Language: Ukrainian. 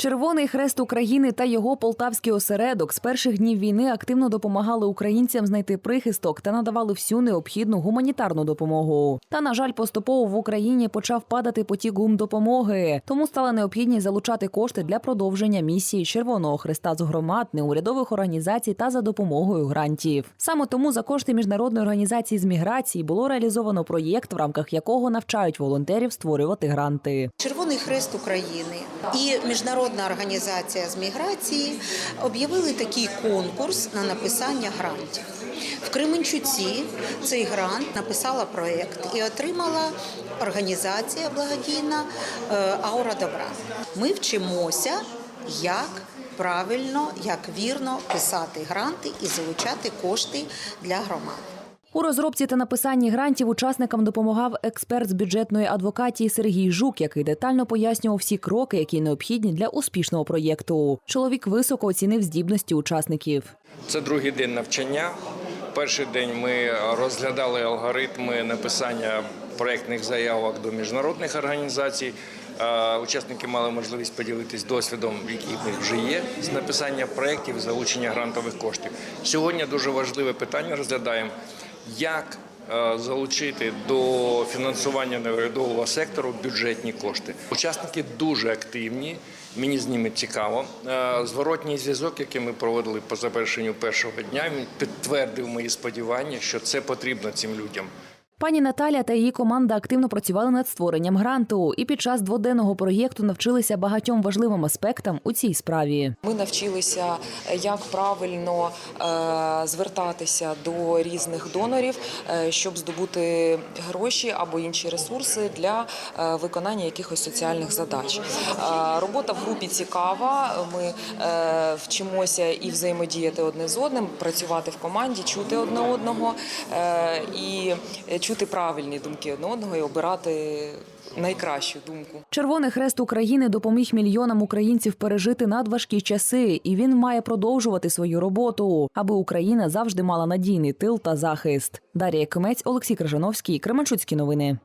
Червоний хрест України та його полтавський осередок з перших днів війни активно допомагали українцям знайти прихисток та надавали всю необхідну гуманітарну допомогу. Та на жаль, поступово в Україні почав падати потік гумдопомоги. Тому стала необхідність залучати кошти для продовження місії Червоного Хреста з громад, неурядових організацій та за допомогою грантів. Саме тому за кошти міжнародної організації з міграції було реалізовано проєкт, в рамках якого навчають волонтерів створювати гранти. Червоний Хрест України і Міжнародна організація з міграції об'явили такий конкурс на написання грантів. В Кременчуці цей грант написала проєкт і отримала організація благодійна е, Аура Добра. Ми вчимося, як правильно, як вірно писати гранти і залучати кошти для громад. У розробці та написанні грантів учасникам допомагав експерт з бюджетної адвокації Сергій Жук, який детально пояснював всі кроки, які необхідні для успішного проєкту. Чоловік високо оцінив здібності учасників. Це другий день навчання. Перший день ми розглядали алгоритми написання проєктних заявок до міжнародних організацій. Е, Учасники мали можливість поділитись досвідом, який в них вже є з написання проєктів і залучення грантових коштів. Сьогодні дуже важливе питання розглядаємо, як е, залучити до фінансування неурядового сектору бюджетні кошти. Учасники дуже активні. Мені з ними цікаво. Е, Зворотній зв'язок, який ми проводили по завершенню першого дня, він підтвердив мої сподівання, що це потрібно цим людям. Пані Наталя та її команда активно працювали над створенням гранту і під час дводенного проєкту навчилися багатьом важливим аспектам у цій справі. Ми навчилися, е, як правильно е, звертатися до різних донорів, е, щоб здобути гроші або інші ресурси для виконання якихось соціальних задач. Робота в групі цікава. Ми вчимося і взаємодіяти одне з одним, працювати в команді, чути одне одного і чути правильні думки одне одного і обирати найкращу думку. Червоний хрест України допоміг мільйонам українців пережити надважкі часи, і він має продовжувати свою роботу, аби Україна завжди мала надійний тил та захист. Дар'я Кимець, Олексій Крижановський, Кременчуцькі новини.